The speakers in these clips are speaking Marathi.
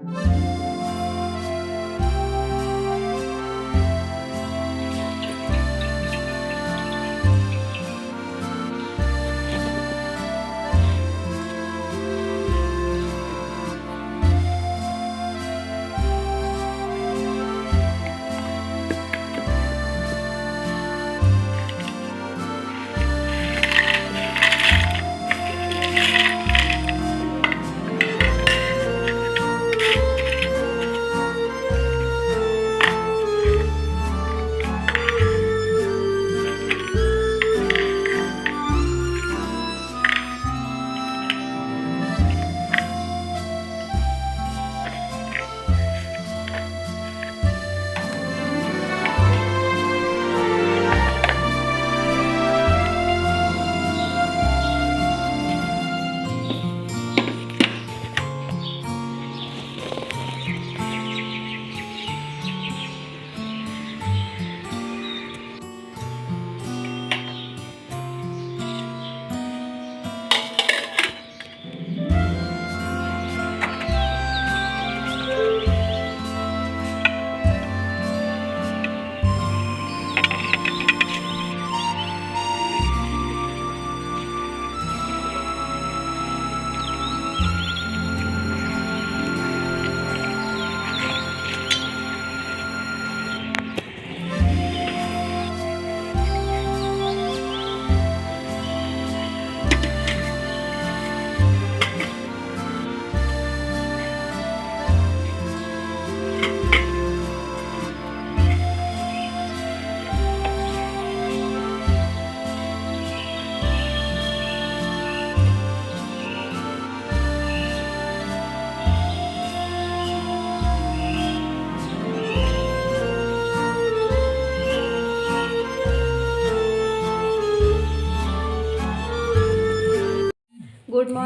Música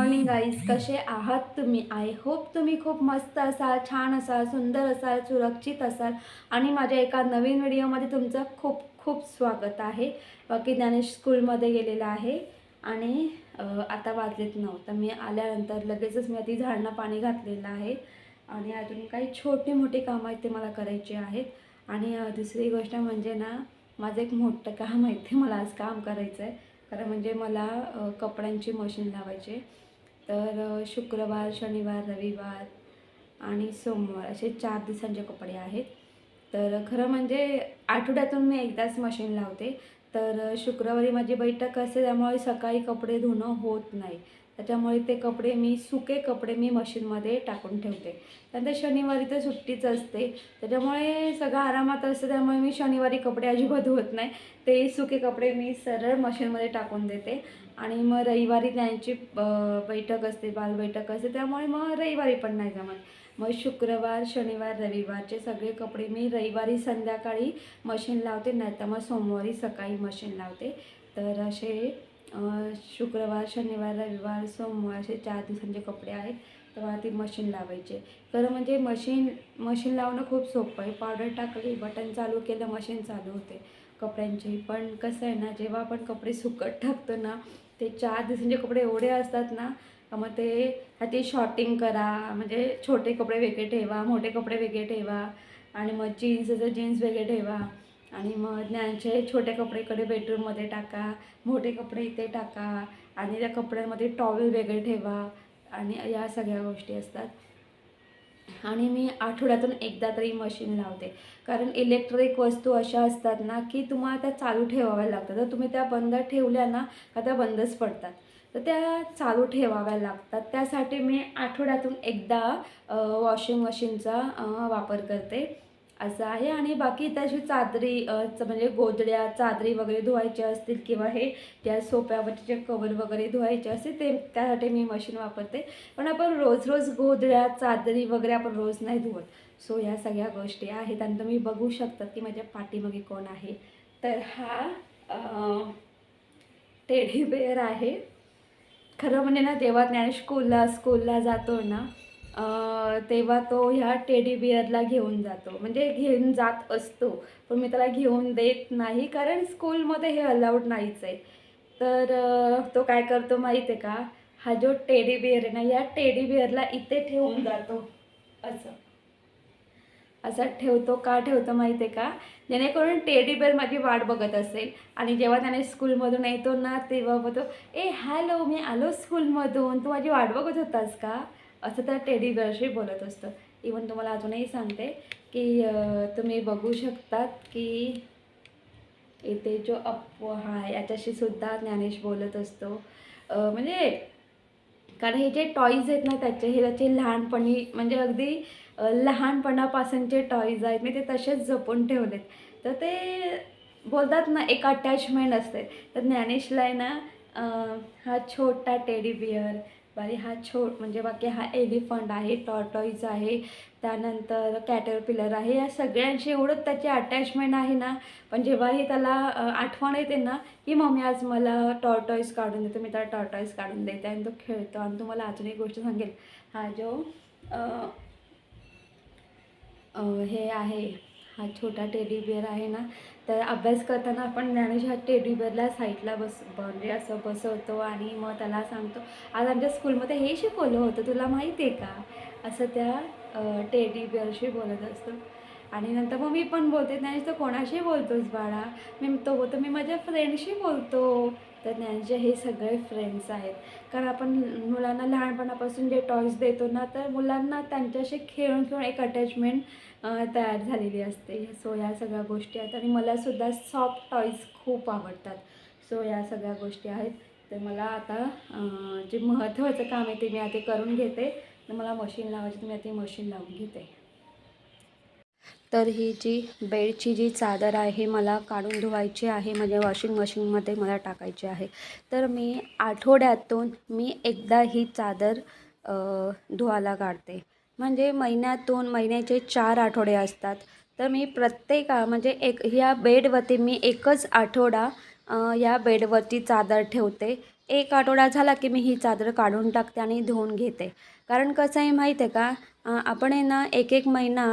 मॉर्निंग गाईज कसे आहात तुम्ही? आय होप तुम्ही खूप मस्त असाल छान असाल सुंदर असाल सुरक्षित असाल. आणि माझ्या एका नवीन व्हिडिओमध्ये तुमचं खूप खूप स्वागत आहे. बाकी ज्ञानेश स्कूलमध्ये गेलेला आहे आणि आता वाजलेत नव्हतं मी आल्यानंतर लगेचच मी आधी झाडणं पाणी घातलेलं आहे. आणि अजून काही छोटी मोठी कामं आहेत ते मला करायची आहेत. आणि दुसरी गोष्ट म्हणजे ना माझं एक मोठं काम आहे ते मला आज काम करायचं आहे खरं म्हणजे मला कपड्यांची मशीन लावायची आहे. तर शुक्रवार शनिवार रविवार आणि सोमवार असे चार दिवसांचे कपडे आहेत. तर खरं म्हणजे आठवड्यातून मी एकदाच मशीन लावते. तर शुक्रवारी माझी बैठक असते त्यामुळे सकाळी कपडे धुणं होत नाही. त्याच्यामुळे ते कपडे मी सुके कपडे मी मशीनमध्ये टाकून ठेवते. त्यानंतर शनिवारी तर सुट्टीच असते. त्याच्यामुळे सगळं आरामात असतं त्यामुळे मी शनिवारी कपडे अजिबात धुवत नाही. ते सुके कपडे मी सरळ मशीनमध्ये टाकून देते. आणि मग रविवारी त्यांची बैठक असते बालबैठक असते त्यामुळे मग रविवारी पण नाही जमत. मग शुक्रवार शनिवार रविवारचे सगळे कपडे मी रविवारी संध्याकाळी मशीन लावते नाही तर मग सोमवारी सकाळी मशीन लावते. तर असे शुक्रवार शनिवार रविवार सोमवार असे चार दिवसांचे कपडे आहेत तेव्हा ती मशीन लावायचे. खरं म्हणजे मशीन मशीन लावणं खूप सोपं आहे. पावडर टाकली बटन चालू केलं मशीन चालू होते कपड्यांची. पण कसं आहे ना जेव्हा आपण कपडे सुकट टाकतो ना ते चार दिवसांचे कपडे एवढे असतात ना मग ते ते शॉर्टिंग करा म्हणजे छोटे कपडे वेगळे ठेवा मोठे कपडे वेगळे ठेवा आणि मग जीन्स असं जीन्स वेगळे ठेवा आणि मग ज्ञानचे छोटे कपडेकडे बेडरूममध्ये टाका मोठे कपडे इथे टाका आणि त्या कपड्यांमध्ये टॉवेल वेगळे ठेवा आणि या सगळ्या गोष्टी असतात. आणि मी आठवड्यातून एकदा तरी मशीन लावते. कारण इलेक्ट्रिक वस्तू अशा असतात ना की तुम्हाला त्या चालू ठेवाव्या लागतात. तर तुम्ही त्या बंद ठेवल्या ना का त्या बंदच पडतात. तर त्या चालू ठेवाव्या लागतात. त्यासाठी मी आठवड्यातून एकदा वॉशिंग मशीनचा वापर करते. असं आहे. आणि बाकी तशी चादरी म्हणजे गोदड्या चादरी वगैरे धुवायच्या असतील किंवा हे त्या सोप्यावरचे जे कवर वगैरे धुवायचे असतील ते त्यासाठी मी मशीन वापरते. पण आपण रोज रोज गोदड्या चादरी वगैरे आपण रोज नाही धुवत. सो या सगळ्या गोष्टी आहेत. आणि तुम्ही बघू शकतात की माझ्या पाठीमागे कोण आहे. तर हा टेडी बेअर आहे. खरं म्हणजे ना जेव्हा ज्ञान स्कूलला स्कूलला जातो ना तेव्हा तो ह्या टेडी बिअरला घेऊन जातो. म्हणजे घेऊन जात असतो. पण मी त्याला घेऊन देत नाही कारण स्कूलमध्ये हे अलाउड नाहीच आहे. तर तो काय करतो माहीत आहे का? हा जो टेडी बिअर आहे ना या टेडी बिअरला इथे ठेवून जातो. असं. असं ठेवतो. का ठेवतो माहिती आहे का? जेणेकरून टेडी बेअर माझी वाट बघत असेल. आणि जेव्हा त्याने स्कूलमधून येतो ना तेव्हा बोलतो ए हॅलो मी आलो स्कूलमधून तू माझी वाट बघत होतास का? असं त्या टेडी बेअरशी बोलत असतं. इवन तुम्हाला अजूनही सांगते की तुम्ही बघू शकतात की इथे जो अपवाह आहे याच्याशी सुद्धा ज्ञानेश बोलत असतो. म्हणजे कारण हे जे टॉईज आहेत ना त्याचे हे त्याचे लहानपणी म्हणजे अगदी लहानपणापासूनचे टॉईज आहेत. मी ते तसेच जपून ठेवलेत. तर ते बोलतात ना एक अटॅचमेंट असते. तर ज्ञानेशला आहे ना हा छोटा टेडी बिअर बारी हा छो म्हणजे बाकी हा एलिफंट आहे टॉर्टॉईज आहे त्यानंतर कॅटरपिलर आहे या सगळ्यांशी एवढंच त्याची अटॅचमेंट आहे ना. पण जेव्हाही त्याला आठवण येते ना की मम्मी आज मला टॉर्टॉईज काढून देतो मी त्याला टॉर्टॉईज काढून देते आणि तो खेळतो आणि तुम्हाला अजून एक गोष्ट सांगेल. हा जो हे आहे हा छोटा टेडी बिअर आहे ना तर अभ्यास करताना आपण ज्ञानेश हा टेडी बिअरला साईडला बस म्हणजे असं बसवतो आणि मग त्याला सांगतो आज आमच्या स्कूलमध्ये हे शिकवलं होतं तुला माहिती आहे का? असं त्या अ, टेडी बिअरशी बोलत असतो. आणि नंतर मग मी पण बोलते ज्ञानेश तर कोणाशी बोलतोस बाळा? मी तो बोलतो मी माझ्या फ्रेंडशी बोलतो. तर त्यांचे हे सगळे फ्रेंड्स आहेत. कारण आपण मुलांना लहानपणापासून जे टॉईज देतो ना तर मुलांना त्यांच्याशी खेळून खेळून एक अटॅचमेंट तयार झालेली असते. सो या सगळ्या गोष्टी आहेत. आणि मलासुद्धा सॉफ्ट टॉईज खूप आवडतात. सो या सगळ्या गोष्टी आहेत. तर मला आता जे महत्त्वाचं काम आहे ते मी आता करून घेते. तर मला मशीन लावायची तर मी आता मशीन लावून घेते. तर ही जी बेडची जी चादर आहे मला काढून धुवायची आहे म्हणजे वॉशिंग मशीनमध्ये मला टाकायची आहे. तर मी आठवड्यातून मी एकदा ही चादर धुवायला काढते. म्हणजे महिन्यातून महिन्याचे चार आठवडे असतात. तर मी प्रत्येक म्हणजे एक ह्या बेडवरती मी एकच आठवडा या बेडवरती चादर ठेवते. एक आठवडा झाला की मी ही चादर काढून टाकते आणि धुवून घेते. कारण कसं आहे माहीत आहे का? आपण आहे ना एक एक महिना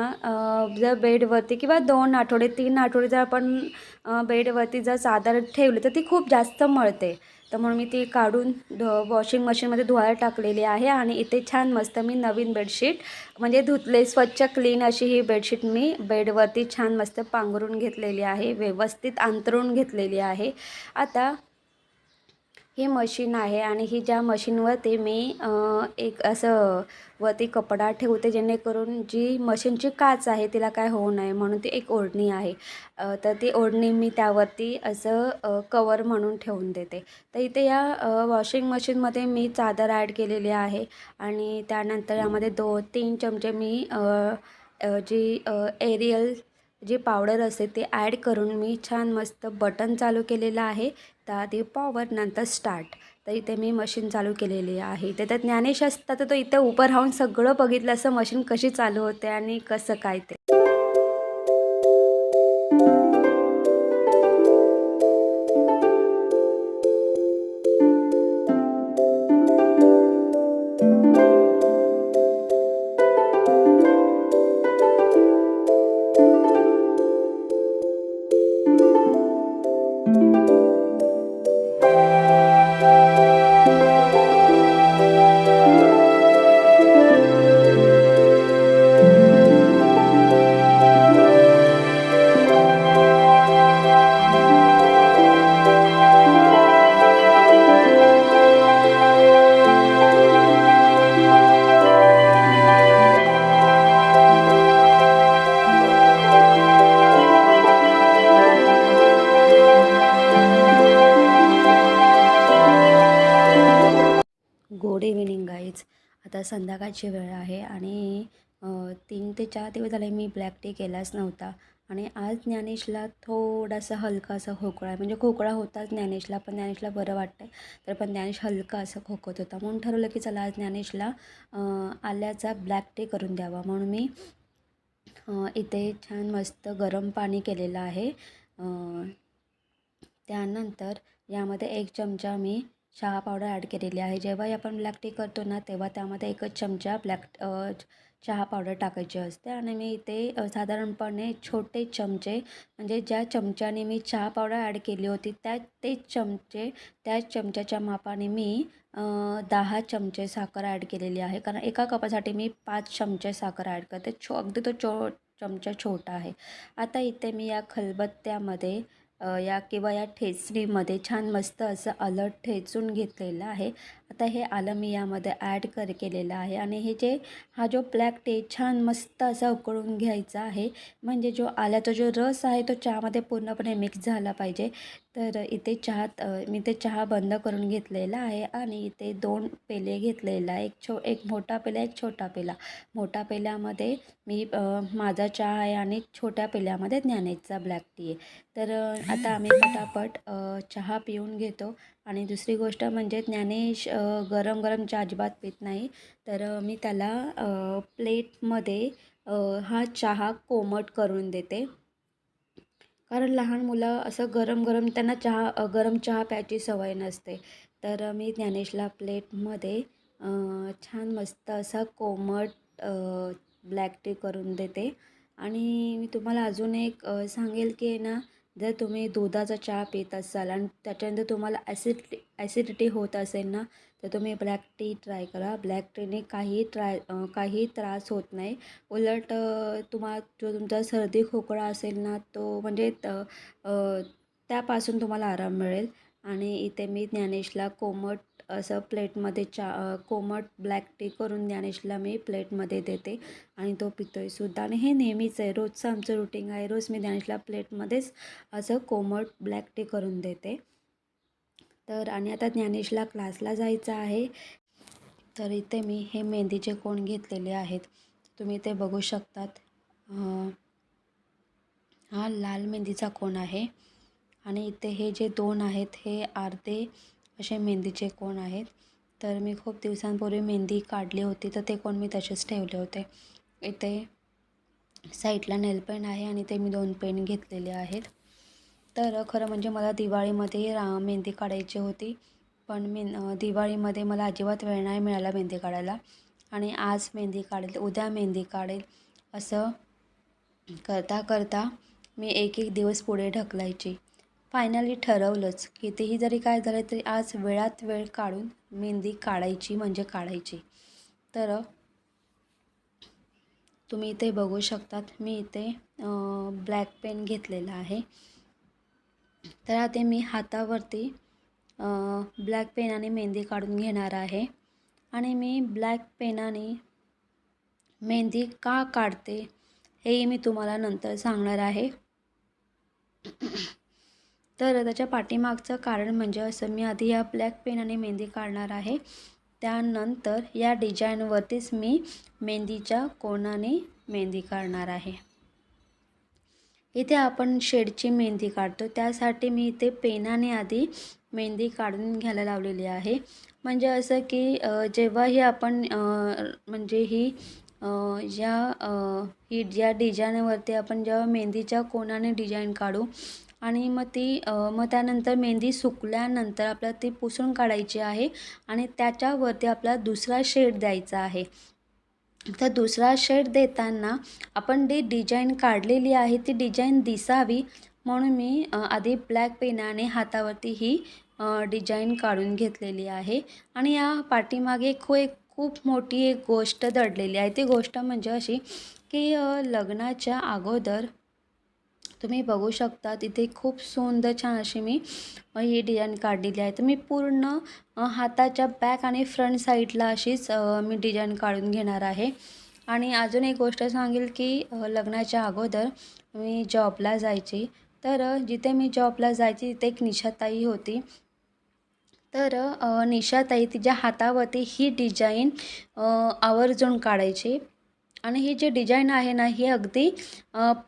जर बेडवरती किंवा दोन आठवडे तीन आठवडे जर आपण बेडवरती जर चादर ठेवली तर ती खूप जास्त मळते. तर म्हणून मी ती काढून ध वॉशिंग मशीनमध्ये धुवायला टाकलेली आहे आणि इथे छान मस्त मी नवीन बेडशीट म्हणजे धुतले स्वच्छ क्लीन अशी ही बेडशीट मी बेडवरती छान मस्त पांघरून घेतलेली आहे व्यवस्थित अंतरून घेतलेली आहे. आता ही मशीन आहे आणि ही ज्या मशीनवरती मी एक असं वरती कपडा ठेवते जेणेकरून जी मशीनची काच आहे तिला काय होऊ नये म्हणून ती एक ओढणी आहे. तर ती ओढणी मी त्यावरती असं कवर म्हणून ठेवून देते. तर इथे या वॉशिंग मशीनमध्ये मी चादर ॲड केलेली आहे आणि त्यानंतर यामध्ये दो तीन चमचे मी जी एरियल जी पावडर असते ते ॲड करून मी छान मस्त बटन चालू केलेलं आहे. तर ते पॉवर नंतर स्टार्ट तर इथे मी मशीन चालू केलेली आहे. तर तर ज्ञानेश असतात तर तो इथे उभं राहून सगळं बघितलं असं मशीन कशी चालू होते आणि कसं काय ते. संध्याकाळची वेळ आहे आणि तीन ते चार दिवस झाले मी ब्लॅक टी केलाच नव्हता. आणि आज ज्ञानेशला थोडासा हलकासा खोकळा आहे. म्हणजे खोकळा होताच ज्ञानेशला पण ज्ञानेशला बरं वाटतं तर पण ज्ञानेश हलका असं खोकत होता. म्हणून ठरवलं की चला आज ज्ञानेशला आल्याचा ब्लॅक टी करून द्यावा. म्हणून मी इथे छान मस्त गरम पाणी केलेलं आहे. त्यानंतर यामध्ये एक चमचा मी चहा पावडर ॲड केलेली आहे. जेव्हाही आपण ब्लॅक टी करतो ना तेव्हा त्यामध्ये एकच चमचा ब्लॅक चहा पावडर टाकायची असते. आणि मी इथे साधारणपणे छोटे चमचे म्हणजे ज्या चमच्याने मी चहा पावडर ॲड केली होती त्या तेच चमचे त्याच चमच्याच्या मापाने मी दहा चमचे साखर ॲड केलेली आहे. कारण एका कपासाठी मी पाच चमचे साखर ॲड करते. छो अगदी तो चो चमचा छोटा आहे. आता इथे मी या खलबत्त्यामध्ये या किंवा या ठेचणीमध्ये छान मस्त असं अलर्ट ठेचून घेतलेलं आहे. आता हे आलं मी यामध्ये ॲड कर केलेलं आहे आणि हे जे हा जो ब्लॅक टी छान मस्त असा उकळून घ्यायचा आहे. म्हणजे जो आल्याचा जो रस आहे तो चहामध्ये पूर्णपणे मिक्स झाला पाहिजे. तर इथे चहात मी ते चहा बंद करून घेतलेला आहे आणि इथे दोन पेले घेतलेला आहे. एक छो एक मोठा पेला एक छोटा पेला. मोठा पेल्यामध्ये मी माझा चहा आहे आणि छोट्या पेल्यामध्ये ज्ञानेचा ब्लॅक टी आहे. तर आता आम्ही पटापट चहा पिऊन घेतो. आणि दुसरी गोष्ट म्हणजे ज्ञानेश गरम गरम चहा अजिबात पित नाही. तर मी त्याला प्लेटमध्ये हा चहा कोमट करून देते. कारण लहान मुलं असं गरम गरम त्यांना चहा गरम चहा प्यायची सवय नसते. तर मी ज्ञानेशला प्लेटमध्ये छान मस्त असा कोमट ब्लॅक टी करून देते. आणि मी तुम्हाला अजून एक सांगेल की ना जर तुम्ही दुधाचा चहा पित असाल आणि त्याच्यानंतर तुम्हाला ॲसिड ॲसिडिटी होत असेल ना तर तुम्ही ब्लॅक टी ट्राय करा. ब्लॅक टीने काही ट्राय काही त्रास होत नाही. उलट तुम्हा जो तुमचा सर्दी खोकळा असेल ना तो म्हणजे त त्यापासून तुम्हाला आराम मिळेल. आणि इथे मी ज्ञानेशला कोमट असं प्लेटमध्ये चा कोमट ब्लॅक टी करून ज्ञानेशला मी प्लेटमध्ये देते आणि तो पितोय सुद्धा. आणि हे नेहमीच आहे. रोजचं आमचं रुटीन आहे. रोज मी ज्ञानेशला प्लेटमध्येच असं कोमट ब्लॅक टी करून देते. तर आणि आता ज्ञानेशला क्लासला जायचं आहे. तर इथे मी हे मेहंदीचे कोण घेतलेले आहेत तुम्ही ते बघू शकतात. हा लाल मेहंदीचा कोण आहे आणि इथे हे जे दोन आहेत हे अर्धे असे मेहंदीचे कोण आहेत. तर मी खूप दिवसांपूर्वी मेहंदी काढली होती तर ते कोण मी तसेच ठेवले होते. इथे साईडला नेलपेन आहे आणि ते मी दोन पेन घेतलेले आहेत. तर खरं म्हणजे मला दिवाळीमध्ये रा मेहंदी काढायची होती. पण मी दिवाळीमध्ये मला अजिबात वेळ नाही मिळाला मेहंदी काढायला. आणि आज मेहंदी काढेल उद्या मेहंदी काढेल असं करता करता मी एक एक दिवस पुढे ढकलायची. फायनली ठरवलंच कितीही जरी काय झालं तरी आज वेळात वेळ काढून मेहंदी काढायची म्हणजे काढायची. तर तुम्ही इथे बघू शकतात मी इथे ब्लॅक पेन घेतलेला आहे. तर आता मी हातावरती ब्लॅक पेनाने मेहंदी काढून घेणार आहे. आणि मी ब्लॅक पेनाने मेहंदी का काढते हेही मी तुम्हाला नंतर सांगणार आहे. तर त्याच्या पाठीमागचं कारण म्हणजे असं मी आधी या ब्लॅक पेनाने मेहंदी काढणार आहे. त्यानंतर या डिझाईनवरतीच मी मेहंदीच्या कोणाने मेहंदी काढणार आहे. इथे आपण शेडची मेहंदी काढतो. त्यासाठी मी इथे पेनाने आधी मेहंदी काढून घ्यायला लावलेली आहे. म्हणजे असं की जेव्हाही आपण म्हणजे ही या ज्या ही ज्या डिझाईनवरती आपण जेव्हा मेहंदीच्या कोणाने डिझाईन काढू आणि मग ती मग त्यानंतर मेहंदी सुकल्यानंतर आपल्याला ती पुसून काढायची आहे आणि त्याच्यावरती आपला दुसरा शेड द्यायचा आहे. तर दुसरा शेड देताना आपण जी डिझाईन काढलेली आहे ती डिझाईन दिसावी. म्हणून मी आधी ब्लॅक पेनाने हातावरती ही डिझाईन काढून घेतलेली आहे. आणि या पाठीमागे खू एक खूप मोठी एक गोष्ट दडलेली आहे. ती गोष्ट म्हणजे अशी की लग्नाच्या अगोदर तुम्ही बघू शकता तिथे खूप सुंदर छान अशी मी ही डिझाईन काढलेली आहे. तर मी पूर्ण हाताच्या बॅक आणि फ्रंट साईडला अशीच मी डिझाईन काढून घेणार आहे. आणि अजून एक गोष्ट सांगेल की लग्नाच्या अगोदर मी जॉबला जायची. तर जिथे मी जॉबला जायची तिथे एक निशाताई होती. तर निशाताई तिच्या हातावरती ही डिझाईन आवर्जून काढायची. आणि ही जी डिझाईन आहे ना ही अगदी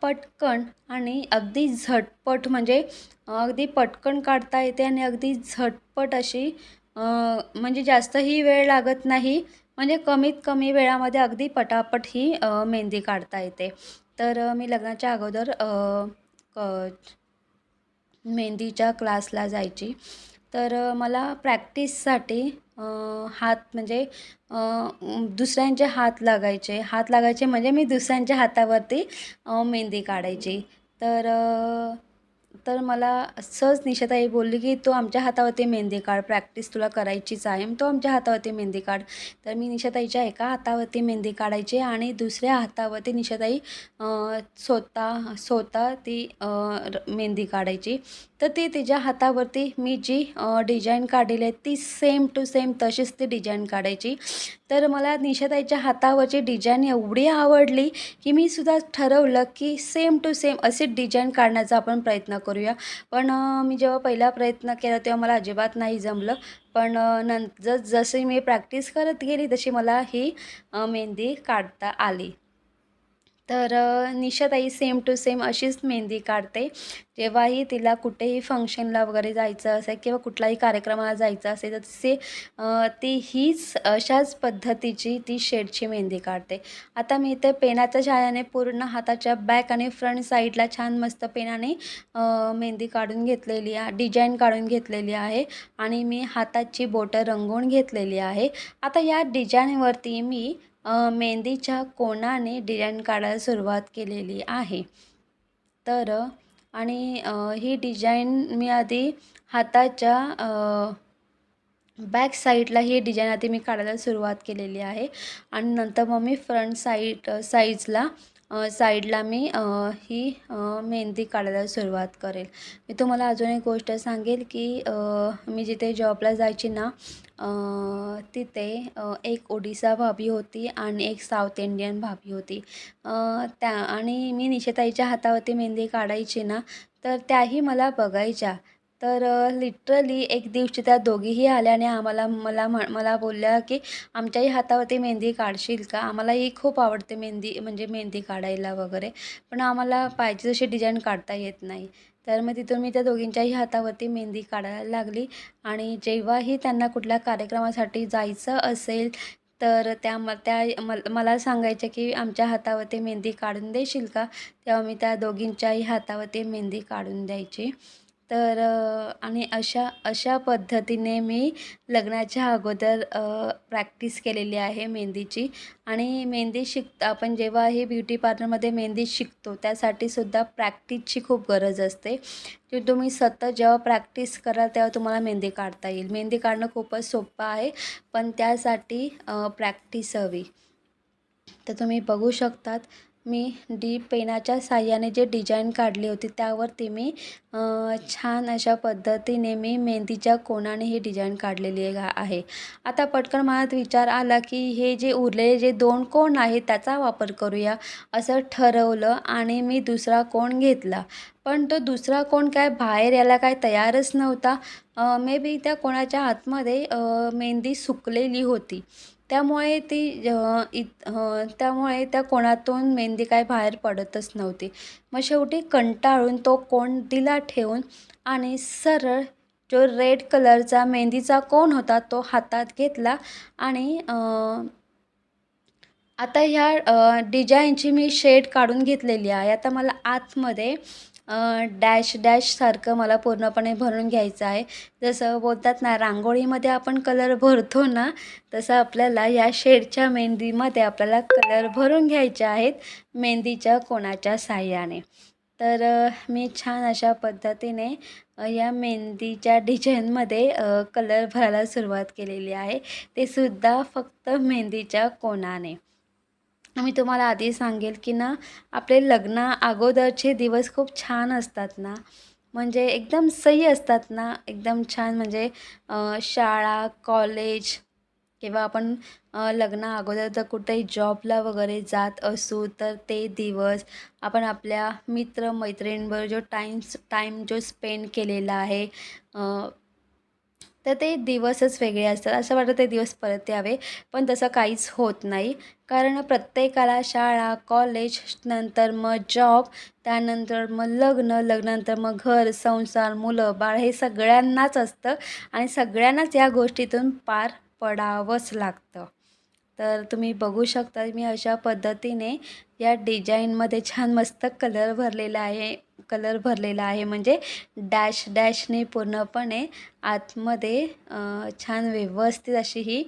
पटकन आणि अगदी झटपट म्हणजे अगदी पटकन काढता येते आणि अगदी झटपट अशी म्हणजे जास्तही वेळ लागत नाही. म्हणजे कमीत कमी वेळामध्ये अगदी पटापट ही मेहंदी काढता येते. तर मी लग्नाच्या अगोदर क मेहंदीच्या क्लासला जायची. तर मला प्रॅक्टिससाठी हात म्हणजे दुसऱ्यांचे हात लागायचे. हात लागायचे म्हणजे मी दुसऱ्यांच्या हातावरती मेहंदी काढायची. तर तर मला सहज निशाताई बोलली की तो आमच्या हातावरती मेहंदी काढ प्रॅक्टिस तुला करायचीच आहे. तो आमच्या हातावरती मेहंदी काढ. तर मी निशाताईच्या एका हातावरती मेहंदी काढायची आणि दुसऱ्या हातावरती निशाताई स्वतः स्वतः ती र- मेहंदी काढायची. तर ती तिच्या हातावरती मी जी डिझाईन काढलेली आहे ती सेम टू सेम तशीच ती डिझाईन काढायची. तर मला निशाताईच्या हातावरची डिझाईन एवढी आवडली की मी सुद्धा ठरवलं की सेम टू सेम असे डिझाईन काढण्याचा आपण प्रयत्न करूया. पण मी जेव्हा पहिला प्रयत्न केला तेव्हा मला अजिबात नाही जमलं. पण नंतर नं जशी मी प्रॅक्टिस करत गेली तशी मला ही मेहंदी काढता आली. तर निशाताई सेम टू सेम अशीच मेहंदी काढते. जेव्हाही तिला कुठेही फंक्शनला वगैरे जायचं असेल किंवा कुठलाही कार्यक्रमाला जायचं असेल तर तिचे ती हीच अशाच पद्धतीची ती शेडची मेहंदी काढते. आता मी इथे पेनाच्या छायाने पूर्ण हाताच्या बॅक आणि फ्रंट साईडला छान मस्त पेनाने मेहंदी काढून घेतलेली आहे डिझाईन काढून घेतलेली आहे आणि मी हाताची बोटं रंगवून घेतलेली आहे. आता या डिझाईनवरती मी मेहंदीच्या कोणाने डिझाईन काढायला सुरुवात केलेली आहे? तर आणि ही डिझाईन मी आधी हाताच्या बॅक साईडला ही डिझाईन आधी मी काढायला सुरुवात केलेली आहे. आणि नंतर मग मी फ्रंट साईड साईजला साईडला मी ही मेहंदी काढायला सुरुवात करेल. मी तुम्हाला अजून एक गोष्ट सांगेल की मी जिथे जॉबला जायची ना तिथे एक ओडिसा भाभी होती आणि एक साऊथ इंडियन भाभी होती. त्या आणि मी निशेताईच्या हातावरती मेहंदी काढायची ना तर त्याही मला बघायच्या. तर लिटरली एक दिवशी त्या दोघीही आल्या आणि आम्हाला मला म्हण मला बोलल्या की आमच्याही हातावरती मेहंदी काढशील का? आम्हालाही खूप आवडते मेहंदी म्हणजे मेहंदी काढायला वगैरे. पण आम्हाला पाहिजे तशी डिझाईन काढता येत नाही. तर मग तिथून मी त्या दोघींच्याही हातावरती मेहंदी काढायला लागली. आणि जेव्हाही त्यांना कुठल्या कार्यक्रमासाठी जायचं असेल तर त्या म त्या मला सांगायच्या की आमच्या हातावरती मेहंदी काढून देशील का? तेव्हा मी त्या दोघींच्याही हातावरती मेहंदी काढून द्यायची. तर आणि अशा अशा पद्धतीने मी लग्नाच्या अगोदर प्रॅक्टिस केलेली आहे मेहंदीची. आणि मेहंदी शिक आपण जेव्हा हे ब्युटी पार्लरमध्ये मेहंदी शिकतो त्यासाठी सुद्धा प्रॅक्टिसची खूप गरज असते. की तुम्ही सतत जेव्हा प्रॅक्टिस कराल तेव्हा तुम्हाला मेहंदी काढता येईल. मेहंदी काढणं खूपच सोपं आहे पण त्यासाठी प्रॅक्टिस हवी. तर तुम्ही बघू शकतात मी डीप पेनाच्या साह्याने जे डिझाईन काढली होती त्यावरती मी छान अशा पद्धतीने मी मेहंदीच्या कोणाने ही डिझाईन काढलेली आहे आता पटकन मनात विचार आला की हे जे उरलेले जे दोन कोण आहेत त्याचा वापर करूया असं ठरवलं आणि मी दुसरा कोण घेतला. पण तो दुसरा कोण काय बाहेर यायला काय तयारच नव्हता. मे बी त्या कोणाच्या आतमध्ये मेहंदी सुकलेली होती. त्यामुळे ती इत त्यामुळे त्या कोणातून मेहंदी काय बाहेर पडतच नव्हती. मग शेवटी कंटाळून तो कोण दिला ठेवून आणि सरळ जो रेड कलरचा मेहंदीचा कोण होता तो हातात घेतला आणि आता ह्या डिझाईनची मी शेड काढून घेतलेली आहे. आता मला आतमध्ये डॅश डॅशसारखं मला पूर्णपणे भरून घ्यायचं आहे. जसं बोलतात ना रांगोळीमध्ये आपण कलर भरतो ना तसं आपल्याला या शेडच्या मेहंदीमध्ये आपल्याला कलर भरून घ्यायचे आहेत मेहंदीच्या कोणाच्या साह्याने. तर मी छान अशा पद्धतीने या मेहंदीच्या डिझाईनमध्ये कलर भरायला सुरुवात केलेली आहे. ते सुद्धा फक्त मेहंदीच्या कोणाने मी तुम्हाला आधी सांगेल की ना आपले लग्ना अगोदरचे दिवस खूप छान असतात ना. म्हणजे एकदम सही असतात ना एकदम छान. म्हणजे शाळा कॉलेज किंवा आपण अ, लग्ना अगोदर तर कुठेही जॉबला वगैरे जात असू तर ते दिवस आपण आपल्या मित्र जो टाईम टाईम जो स्पेंड केलेला आहे तर ते दिवसच वेगळे असतात. असं वाटतं ते दिवस परत यावे पण तसं काहीच होत नाही. कारण प्रत्येकाला शाळा कॉलेज नंतर मग जॉब त्यानंतर मग लग्न लग्नानंतर मग घर संसार मुलं बाळ हे सगळ्यांनाच असतं आणि सगळ्यांनाच या गोष्टीतून पार पडावंच लागतं. तर तुम्ही बघू शकता मी अशा पद्धतीने या डिझाईनमध्ये छान मस्त कलर भरलेला आहे. कलर भरलेला आहे. म्हणजे डॅश डॅशने पूर्णपणे आतमध्ये छान व्यवस्थित अशी ही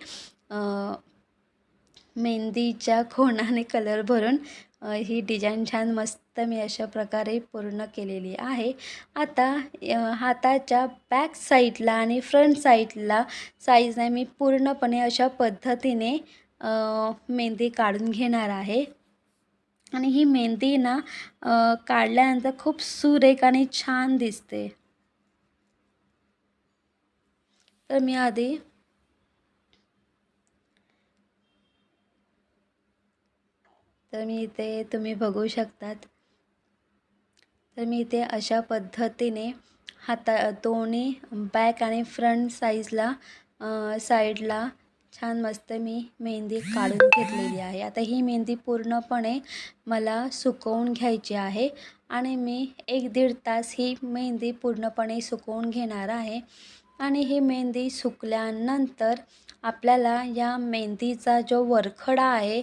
मेहंदीच्या खोणाने कलर भरून ही डिझाईन छान मस्त मी अशा प्रकारे पूर्ण केलेली आहे. आता हाताच्या बॅक साईडला आणि फ्रंट साईडला साईजने मी पूर्णपणे अशा पद्धतीने मेहंदी काढून घेणार आहे. आणि ही मेहंदी ना काढल्यानंतर खूप सुरेख आणि छान दिसते. तर मी आधी तर मी इथे तुम्ही बघू शकतात. तर मी इथे अशा पद्धतीने हाता दोन्ही बॅक आणि फ्रंट साईजला साईडला छान मस्त मी मेहंदी काढून घेतलेली आहे. आता ही मेहंदी पूर्णपणे मला सुकवून घ्यायची आहे आणि मी एक दीड तास ही मेहंदी पूर्णपणे सुकवून घेणार आहे. आणि ही मेहंदी सुकल्यानंतर आपल्याला या मेहंदीचा जो वरखडा आहे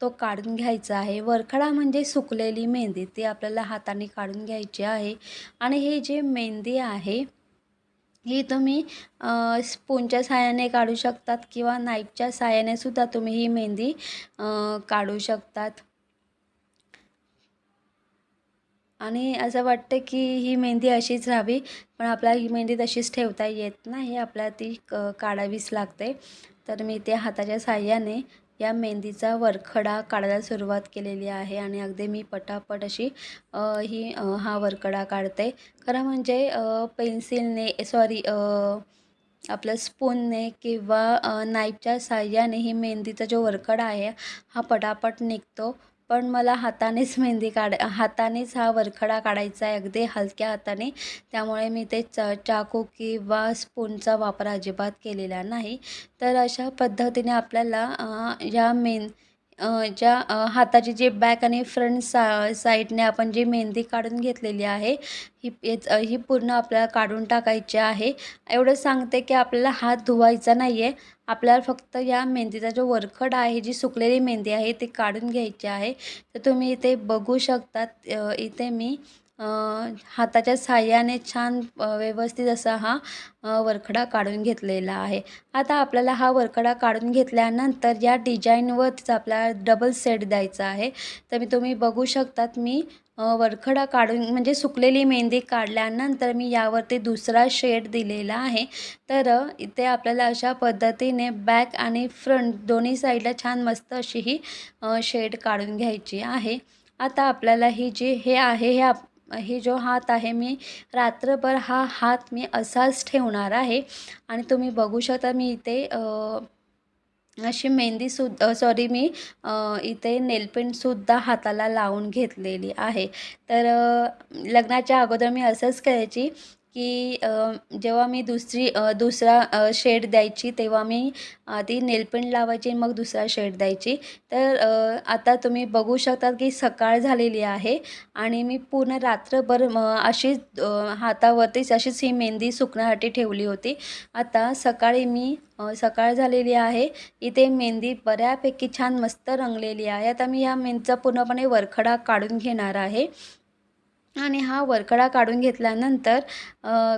तो काढून घ्यायचा आहे. वरखडा म्हणजे सुकलेली मेहंदी ती आपल्याला हाताने काढून घ्यायची आहे. आणि ही जे मेहंदी आहे ही तुम्ही स्पूनच्या साहाय्याने काढू शकतात किंवा नाईफच्या सहाय्याने सुद्धा तुम्ही ही मेहंदी काढू शकतात. आणि असं वाटतं की ही मेहंदी अशीच राहावी पण आपल्याला ही मेहंदी तशीच ठेवता येत नाही आपल्याला ती क काढावीच लागते. तर मी ते हाताच्या साह्याने या मेहंदीचा वरखडा काढायला सुरुवात केलेली आहे आणि अगदी मी पटापट अशी ही हा वरखडा काढते. खरं म्हणजे पेन्सिलने सॉरी आपलं स्पूनने किंवा नाईफच्या साहाय्याने ही मेहंदीचा जो वरखडा आहे हा पटापट निघतो. पण मला हातानेच मेहंदी काढ हातानेच हा वरखडा काढायचा आहे. अगदी हलक्या हाताने. त्यामुळे मी ते च चाकू किंवा स्पूनचा वापर अजिबात केलेला नाही. तर अशा पद्धतीने आपल्याला या मेन ज्या हाताची जे बॅक आणि फ्रंट सा साईडने आपण जी मेहंदी काढून घेतलेली आहे ही ही पूर्ण आपल्याला काढून टाकायची आहे. एवढं सांगते की आपल्याला हात धुवायचा नाही आहे आपल्याला फक्त या मेहंदीचा जो वरखड आहे जी सुकलेली मेहंदी आहे ती काढून घ्यायची आहे. तर तुम्ही इथे बघू शकतात इथे मी हाताच्या साह्याने छान व्यवस्थित असा हा वरखडा काढून घेतलेला आहे. आता आपल्याला हा वरखडा काढून घेतल्यानंतर या डिझाईनवरच आपल्याला डबल सेट द्यायचा आहे. तर मी तुम्ही बघू शकतात मी वरखडा काढून म्हणजे सुकलेली मेहंदी काढल्यानंतर मी यावरती दुसरा शेड दिलेला आहे. तर इथे आपल्याला अशा पद्धतीने बॅक आणि फ्रंट दोन्ही साईडला छान मस्त अशी ही शेड काढून घ्यायची आहे. आता आपल्याला ही जी हे आहे हे आप हे जो हात आहे मी रात्रभर हा हात मी असाच ठेवणार आहे. आणि तुम्ही बघू शकता मी इथे अशी मेहंदीसुद्धा सॉरी मी इथे नेलपेंटसुद्धा हाताला लावून घेतलेली आहे. तर लग्नाच्या अगोदर मी असंच करायची की जेव्हा मी दुसरी दुसरा शेड द्यायची तेव्हा मी आधी नेलपेंट लावायची मग दुसरा शेड द्यायची. तर आता तुम्ही बघू शकता की सकाळ झालेली आहे आणि मी पूर्ण रात्रभर अशीच हातावरतीच अशीच ही मेहंदी सुकण्यासाठी ठेवली होती. आता सकाळी मी सकाळ झालेली आहे. इथे मेहंदी बऱ्यापैकी छान मस्त रंगलेली आहे. आता मी या मेहंदीचा पूर्णपणे वरखडा काढून घेणार आहे. आणि हा वरखडा काढून घेतल्यानंतर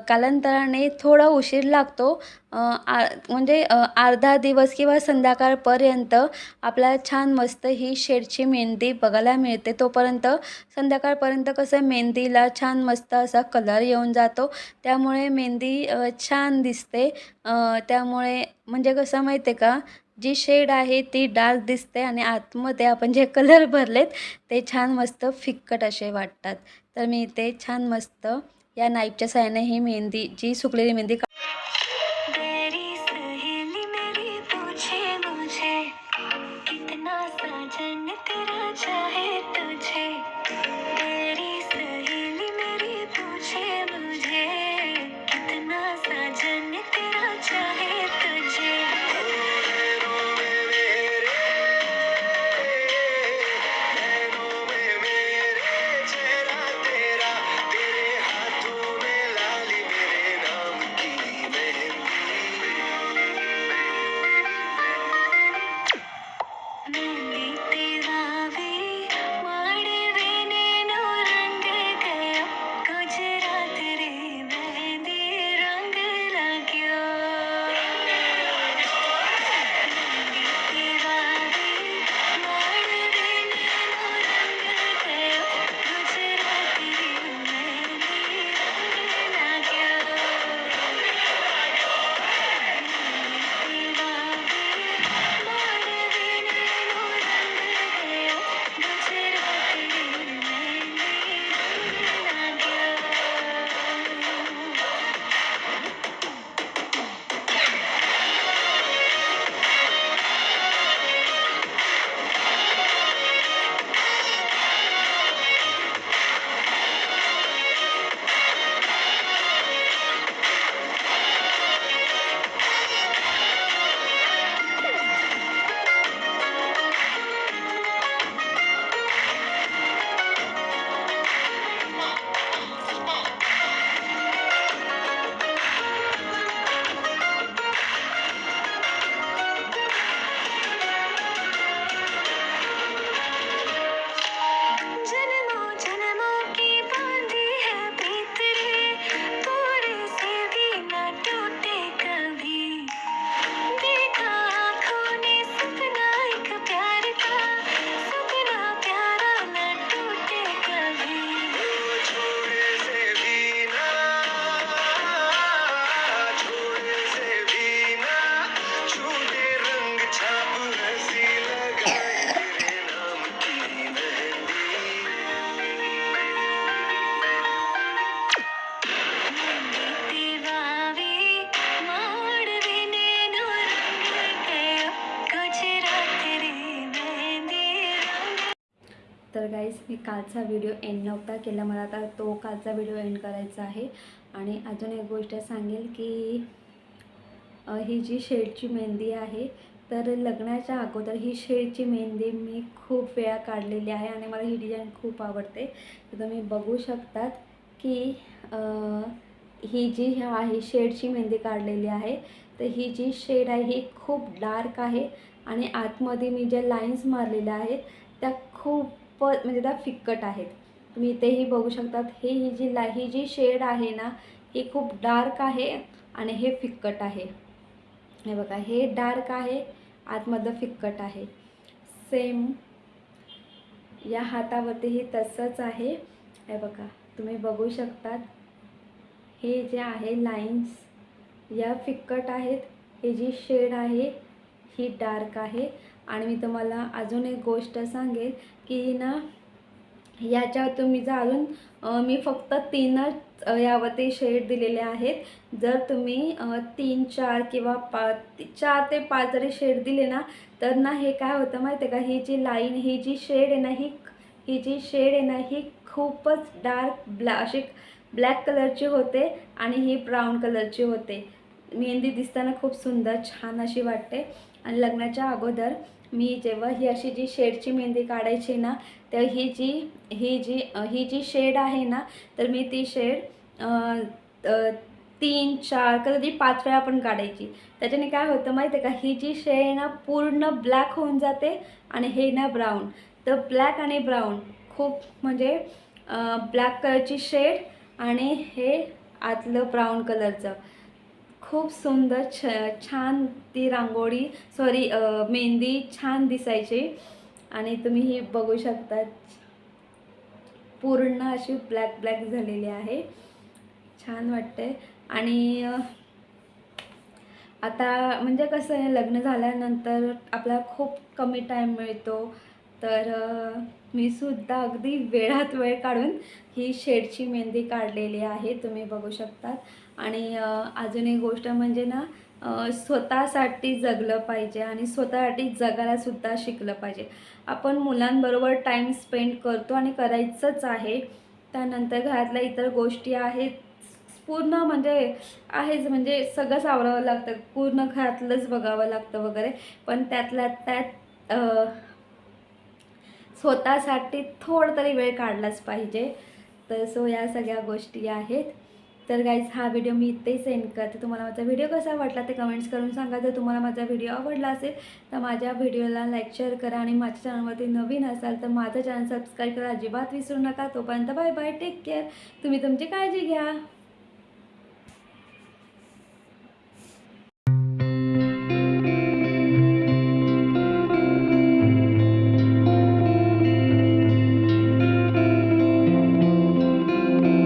कालांतराने थोडा उशीर लागतो. आ म्हणजे अर्धा दिवस किंवा संध्याकाळपर्यंत आपल्याला छान मस्त ही शेडची मेहंदी बघायला मिळते. तोपर्यंत संध्याकाळपर्यंत कसं मेहंदीला छान मस्त असा कलर येऊन जातो. त्यामुळे मेहंदी छान दिसते. त्यामुळे म्हणजे कसं माहिती आहे का जी शेड आहे ती डार्क दिसते आणि आतमध्ये आपण जे कलर भरलेत ते छान मस्त फिक्कट असे वाटतात. तर मी इथे छान मस्त या नाईफच्या साहाय्याने ही मेहंदी जी सुकलेली मेहंदी मी कालचा व्हिडिओ एंड नव्हता केला. मला आता तो कालचा व्हिडिओ एंड करायचा आहे. आणि अजून एक गोष्ट सांगेल की ही जी शेडची मेहंदी आहे तर लग्नाच्या अगोदर ही शेडची मेहंदी मी खूप वेळा काढलेली आहे आणि मला ही डिझाईन खूप आवडते. तर तुम्ही बघू शकतात की ही जी ह्या आहे शेडची मेहंदी काढलेली आहे तर ही जी शेड आहे ही खूप डार्क आहे. आणि आतमध्ये मी ज्या लाईन्स मारलेल्या आहेत त्या खूप प म्हणजे त्या फिक्कट आहेत. तुम्ही इथेही बघू शकतात हे ही जी ला ही जी शेड आहे ना ही खूप डार्क आहे आणि हे फिक्कट आहे. हे बघा हे डार्क आहे आतमधलं फिक्कट आहे. सेम या हातावरतीही तसंच आहे. हे बघा तुम्ही बघू शकतात. हे जे आहे लाईन्स या फिक्कट आहेत. हे जी शेड आहे ही डार्क आहे. आणि मी तुम्हाला अजून एक गोष्ट सांगेल की ना याच्यावर तुम्ही जर अजून मी फक्त तीनच यावरती शेड दिलेले आहेत. जर तुम्ही तीन चार किंवा पा चार ते पाच जरी शेड दिले ना तर ना हे काय होतं माहिती आहे का? ही जी लाईन ही जी शेड आहे ना ही ही जी शेड आहे ना ही खूपच डार्क ब्लॅ अशी ब्लॅक कलरची होते आणि ही ब्राऊन कलरची होते. मेहंदी दिसताना खूप सुंदर छान अशी वाटते. आणि लग्नाच्या अगोदर मी जेव्हा ही अशी जी शेडची मेहंदी काढायची ना तर ही जी ही जी ही जी शेड आहे ना तर मी ती शेड तीन चार कधी पाच वेळा पण काढायची. त्याच्याने काय होतं माहिती आहे का? ही जी शेड आहे ना पूर्ण ब्लॅक होऊन जाते आणि हे ना ब्राऊन. तर ब्लॅक आणि ब्राऊन खूप म्हणजे ब्लॅक कलरची शेड आणि हे आतलं ब्राऊन कलरचं. खूप सुंदर छ छान ती रांगोळी सॉरी मेहंदी छान दिसायची. आणि तुम्ही ही बघू शकता पूर्ण अशी ब्लॅक ब्लॅक झालेली आहे. छान वाटते आणि आता म्हणजे कसं आहे लग्न झाल्यानंतर आपल्याला खूप कमी टाईम मिळतो. तर मी सुद्धा अगदी वेळात वेळ काढून ही शेडची मेहंदी काढलेली आहे. तुम्ही बघू शकतात. आणि अजून एक गोष्ट म्हणजे ना स्वतःसाठी जगलं पाहिजे आणि स्वतःसाठी जगायलासुद्धा शिकलं पाहिजे. आपण मुलांबरोबर टाईम स्पेंड करतो आणि करायचंच आहे. त्यानंतर घरातल्या इतर गोष्टी आहेत. पूर्ण म्हणजे आहेच म्हणजे सगळंच आवरावं लागतं. पूर्ण घरातलंच बघावं लागतं वगैरे. पण त्यातल्या त्यात स्वतःसाठी थोडं तरी वेळ काढलाच पाहिजे. तर सो या सगळ्या गोष्टी आहेत. तर गाईज हा व्हिडिओ मी इथेही सेंड करते. तुम्हाला माझा व्हिडिओ कसा वाटला ते कमेंट्स करून सांगा. जर तुम्हाला माझा व्हिडिओ आवडला असेल तर माझ्या व्हिडिओला लाईक शेअर करा आणि माझ्या चॅनलवरती नवीन असाल तर माझा चॅनल सबस्क्राईब करा. अजिबात विसरू नका. तोपर्यंत बाय बाय टेक केअर तुम्ही तुमची काळजी घ्या.